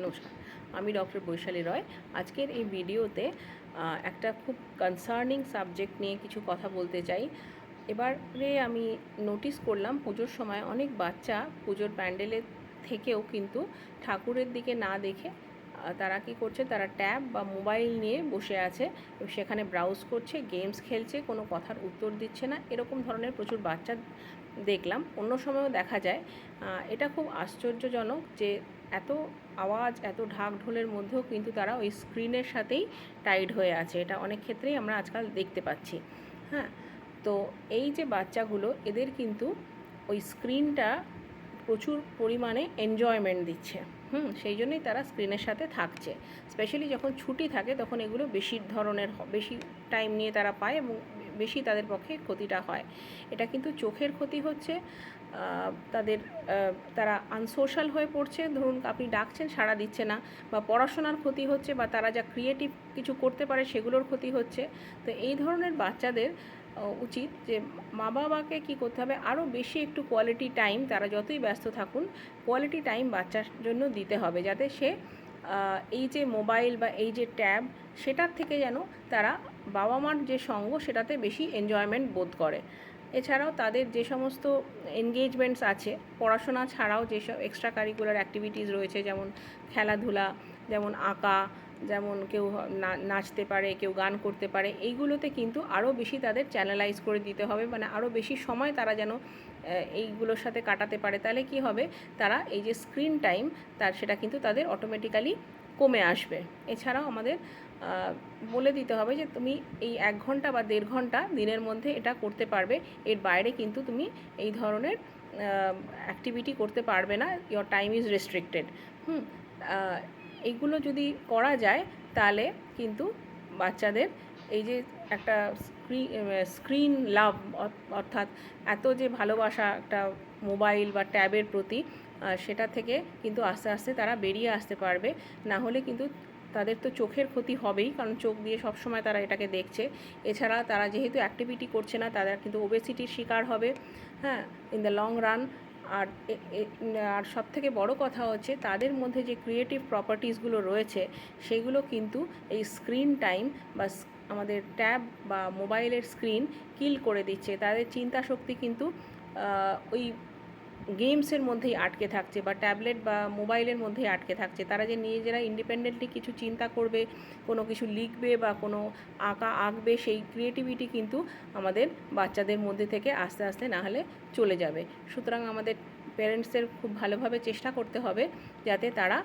নমস্কার, আমি ডক্টর বৈশালী রয়। আজকের এই ভিডিওতে একটা খুব কনসার্নিং সাবজেক্ট নিয়ে কিছু কথা বলতে চাই। এবারে আমি নোটিস করলাম পুজোর সময় অনেক বাচ্চা পুজোর প্যান্ডেলের থেকেও কিন্তু ঠাকুরের দিকে না দেখে তারা কি করছে, তারা ট্যাব বা মোবাইল নিয়ে বসে আছে। সেখানে ব্রাউজ করছে গেমস খেলছে, কোনো কথার উত্তর দিচ্ছে না। এরকম ধরনের প্রচুর বাচ্চা দেখলাম। অন্য সময়ও দেখা যায়। এটা খুব আশ্চর্যজনক যে এত আওয়াজ, এত ঢাক ঢোলের মধ্যেও কিন্তু তারা ওই স্ক্রিনের সাথেই টাইড হয়ে আছে। এটা অনেক ক্ষেত্রেই আমরা আজকাল দেখতে পাচ্ছি। হ্যাঁ তো এই যে বাচ্চাগুলো, এদের কিন্তু ওই স্ক্রিনটা প্রচুর পরিমাণে এনজয়মেন্ট দিচ্ছে। হুম, সেই জন্যই তারা স্ক্রিনের সাথে থাকছে। স্পেশালি যখন ছুটি থাকে, তখন এগুলো বেশি ধরনের বেশি টাইম নিয়ে তারা পায় এবং বেশি তাদের পক্ষে ক্ষতিটা হয়। এটা কিন্তু চোখের ক্ষতি হচ্ছে তাদের তারা আনসোশ্যাল হয়ে পড়ছে। ধরুন আপনি ডাকছেন, সাড়া দিচ্ছে না বা পড়াশোনার ক্ষতি হচ্ছে বা তারা যা ক্রিয়েটিভ কিছু করতে পারে সেগুলোর ক্ষতি হচ্ছে। তো এই ধরনের বাচ্চাদের উচিত যে মা বাবাকে কী করতে হবে? আরও বেশি একটু কোয়ালিটি টাইম তারা যতই ব্যস্ত থাকুন কোয়ালিটি টাইম বাচ্চার জন্য দিতে হবে যাতে সে এই যে মোবাইল বা এই যে ট্যাব সেটার থেকে যেন তারা বাবা মার যে সঙ্গ, সেটাতে বেশি এনজয়মেন্ট বোধ করে। এছাড়াও তাদের যে সমস্ত এনগেজমেন্টস আছে, পড়াশোনা ছাড়াও যেসব এক্সট্রা কারিকুলার অ্যাক্টিভিটিস রয়েছে, যেমন খেলাধুলা, যেমন আঁকা যেমন কেউ নাচতে পারে, কেউ গান করতে পারে, এইগুলোতে কিন্তু আরও বেশি তাদের চ্যানেলাইজ করে দিতে হবে মানে আরও বেশি সময় তারা যেন এইগুলোর সাথে কাটাতে পারে। তাহলে কি হবে? তারা এই যে স্ক্রিন টাইম তার সেটা কিন্তু তাদের অটোমেটিক্যালি কমে আসবে। এছাড়াও আমাদের বলে দিতে হবে যে তুমি এই এক ঘণ্টা বা দেড় ঘণ্টা দিনের মধ্যে এটা করতে পারবে। এর বাইরে কিন্তু তুমি এই ধরনের অ্যাক্টিভিটি করতে পারবে না। Your time is restricted hmm এইগুলো যদি করা যায়, তাহলে কিন্তু বাচ্চাদের এই যে একটা স্ক্রিন লাভ অর্থাৎ এত যে ভালোবাসা একটা মোবাইল বা ট্যাবের প্রতি সেটা থেকে কিন্তু আস্তে আস্তে তারা বেরিয়ে আসতে পারবে। না হলে কিন্তু তাদের তো চোখের ক্ষতি হবেই, কারণ চোখ দিয়ে সবসময় তারা এটাকে দেখছে। এছাড়া তারা যেহেতু অ্যাক্টিভিটি করছে না তারা কিন্তু ওবেসিটির শিকার হবে হ্যাঁ ইন দ্য লং রান আর আর সব থেকে বড় কথা হচ্ছে তাদের মধ্যে যে ক্রিয়েটিভ প্রপার্টিসগুলো রয়েছে, সেগুলো কিন্তু এই স্ক্রিন টাইম বা আমাদের ট্যাব বা মোবাইলের স্ক্রিন কিল করে দিচ্ছে। তাদের চিন্তা শক্তি কিন্তু ওই গেমসের মধ্যেই আটকে থাকছে বা ট্যাবলেট বা মোবাইলের মধ্যেই আটকে থাকছে। তারা যে নিজেরা ইন্ডিপেন্ডেন্টলি কিছু চিন্তা করবে, কোনো কিছু লিখবে বা কোনো আঁকা আঁকবে, সেই ক্রিয়েটিভিটি কিন্তু আমাদের বাচ্চাদের মধ্যে থেকে আস্তে আস্তে না হলে চলে যাবে। সুতরাং আমাদের প্যারেন্টসদের খুব ভালোভাবে চেষ্টা করতে হবে যাতে তারা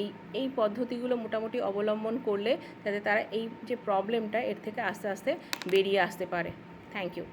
এই এই পদ্ধতিগুলো মোটামুটি অবলম্বন করলে যাতে তারা এই যে প্রবলেমটা এর থেকে আস্তে আস্তে বেরিয়ে আসতে পারে। Thank you